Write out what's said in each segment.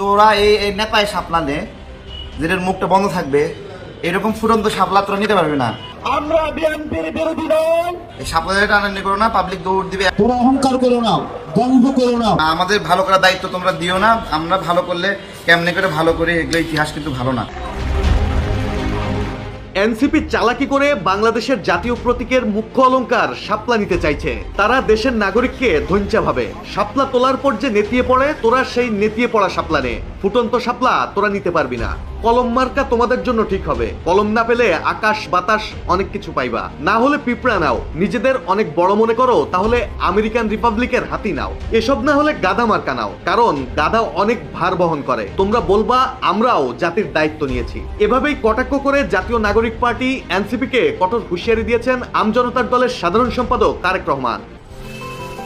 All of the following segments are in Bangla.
তোরা এই নেপায় সাপলা নে যেটার মুখটা বন্ধ থাকবে এরকম ফুটন্ত সাপলা তোরা নিতে পারবি না। আমরা বিএনপির বিরোধী নয় এই সাপলা যেটা করো না পাবলিক দৌড় দিবে। তোমরা অহংকার করো না গর্ব করো না। আমাদের ভালো করার দায়িত্ব তোমরা দিও না আমরা ভালো করলে কেমনে করে ভালো করে এগুলো ইতিহাস কিন্তু ভালো না। এনসিপি চালাকি করে বাংলাদেশের জাতীয় প্রতীকের মুখ্য অলঙ্কার শাপলা নিতে চাইছে। তারা দেশের নাগরিককে ধৈঞ্চা ভাবে। শাপলা তোলার পর যে নেতিয়ে পড়ে, তোরা সেই নেতিয়ে পড়া সাপলা নে। ফুটন্ত শাপলা তোরা নিতে পারবি না। কলম মার্কা তোমাদের জন্য ঠিক হবে। কলম না পেলে আকাশ, বাতাস অনেক কিছু পাইবা। না হলে পিঁপড়া নাও। নিজেদের অনেক বড় মনে করো, তাহলে আমেরিকান রিপাবলিকের হাতি নাও। এসব না হলে গাধা মার্কা নাও, কারণ গাধা অনেক ভার বহন করে। তোমরা বলবা, আমরাও জাতির দায়িত্ব নিয়েছি। এভাবেই কটাক্ষ করে জাতীয় নাগরিক পার্টি এনসিপি কে কঠোর হুঁশিয়ারি দিয়েছেন আমজনতার দলের সাধারণ সম্পাদক তারেক রহমান।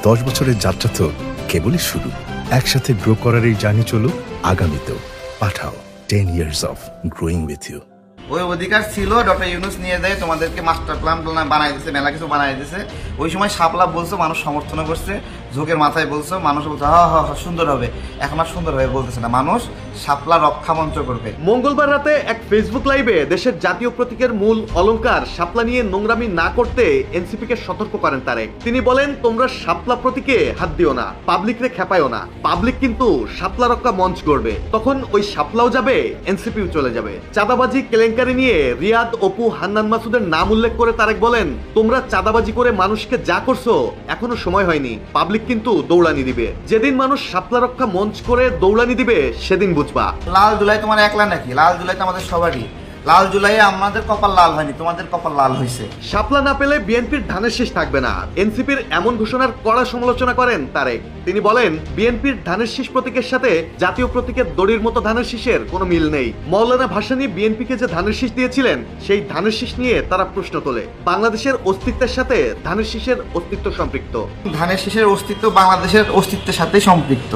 দশ বছরের যাত্রা তো কেবলই শুরু। একসাথে গ্রো করার এই জার্নি চলুক। আগামীতেও Pathao. Ten years of growing with you ওই অধিকার ছিল, ডক্টর ইউনুস নিয়ে দেয় তোমাদেরকে মাস্টার প্ল্যান বানাই দিছে, মেলা কিছু বানাই দিছে। ওই সময় সাপলা বলছে, মানুষ সমর্থন করছে। ঝোঁকের মাথায় বলছো, মানুষ বলছে, হা হা সুন্দর হবে। এখন আর সুন্দর হবে বলতেছে না। মানুষ সাপলা রক্ষা মঞ্চ করবে। মঙ্গলবার রাতে এক ফেসবুক লাইভে দেশের জাতীয় প্রতীকের মূল অলংকার শাপলা নিয়ে নোংরামি না করতে এনসিপি কে সতর্ক করেন তারেক। তিনি বলেন, তোমরা শাপলা প্রতীকে হাত দিও না পাবলিকরে খেপায়ও না। পাবলিক কিন্তু শাপলা রক্ষা মঞ্চ করবে তখন ওই শাপলাও যাবে, এনসিপিও চলে যাবে। চাঁদাবাজি কেলেঙ্কারি নিয়ে রিয়াদ, অপু, হান্নান মাসুদের নাম উল্লেখ করে তারেক বলেন, তোমরা চাঁদাবাজি করে মানুষকে যা করছ, এখনও সময় হয়নি। পাবলিক কিন্তু দৌড়ানি দিবে। যেদিন মানুষ শাপলা রক্ষা মঞ্চ করে দৌড়ানি দিবে, সেদিন বুঝবা। লাল দুলাই তোমার একলা নাকি? লাল দুলাই তো আমাদের সবারই। লাল জুলাই আমাদের কপাল লাল হয়নি তোমাদের কপাল লাল হয়েছে শাপলা না পেলে বিএনপির ধানের শীষ থাকবে না। এনসিপির এমন ঘোষণার কড়া সমালোচনা করেন তারেক। তিনি বলেন বিএনপির ধানের শীষ প্রতীকের সাথে জাতীয় প্রতীকের দড়ির মতো ধানের শীষের কোনো মিল নেই। মৌলানা ভাসানী বিএনপিকে যে ধানের শীষ দিয়েছিলেন সেই ধানের শীষ নিয়ে তারা প্রশ্ন তোলে। বাংলাদেশের অস্তিত্বের সাথে ধানের শীষের অস্তিত্ব সম্পৃক্ত। ধানের শীষের অস্তিত্ব বাংলাদেশের অস্তিত্বের সাথে সম্পৃক্ত।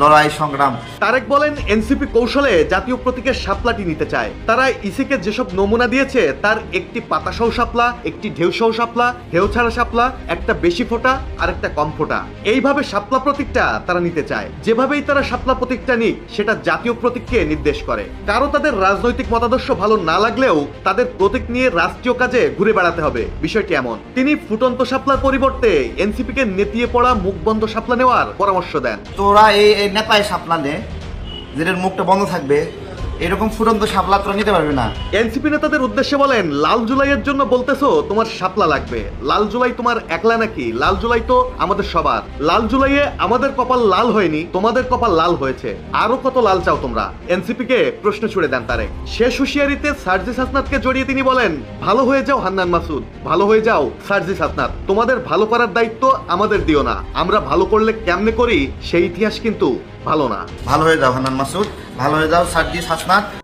লড়াই সংগ্রাম। তারেক বলেন এনসিপি কৌশলে জাতীয় প্রতীকের শাপলাটি নিতে চায়। তারা ইসিকে যেসব নমুনা দিয়েছে তার একটি পাতাসহ শাপলা একটি ঢেউসহ শাপলা ঢেউ ছাড়া শাপলা একটা বেশি ফোটা আর একটা কম ফোটা। এইভাবে শাপলা প্রতীকটা তারা নিতে চায়। যেভাবেই তারা শাপলা প্রতীকটা নিক সেটা জাতীয় প্রতীককে নির্দেশ করে। কারও তাদের রাজনৈতিক মতাদর্শ ভালো না লাগলেও তাদের প্রতীক নিয়ে রাষ্ট্রীয় কাজে ঘুরে বেড়াতে হবে। বিষয়টি এমন। তিনি ফুটন্ত শাপলার পরিবর্তে এনসিপি কে নেতিয়ে পড়া মুখ বন্ধ শাপলা নেওয়ার পরামর্শ দেন। তোরা এই নেপায় সাপলা নে যেটার মুখটা বন্ধ থাকবে এরকম ফুটন্ত সাপলা তোরা নিতে পারবি না। এনসিপি নেতাদের উদ্দেশ্যে বলেন, লাল জুলাইয়ের জন্য বলতেছো তোমার শাপলা লাগবে। লাল জুলাই তোমার একলা নাকি? লাল জুলাই তো আমাদের সবার। লাল জুলাইয়ে আমাদের কপাল লাল হয়নি, তোমাদের কপাল লাল হয়েছে। আরও কত লাল চাও তোমরা? এনসিপি কে প্রশ্ন ছুড়ে দেন তারে শেষ হুঁশিয়ারিতে সার্জিস হাসনাতকে জড়িয়ে তিনি বলেন, ভালো হয়ে যাও হান্নান মাসুদ, ভালো হয়ে যাও সার্জিস হাসনাত তোমাদের ভালো করার দায়িত্ব আমাদের দিও না। আমরা ভালো করলে কেমনে করি, সেই ইতিহাস কিন্তু ভালো না। ভালো হয়ে যাও হানান মাসুদ। ভালো হয়ে যাও সার্জিস হাসনাত।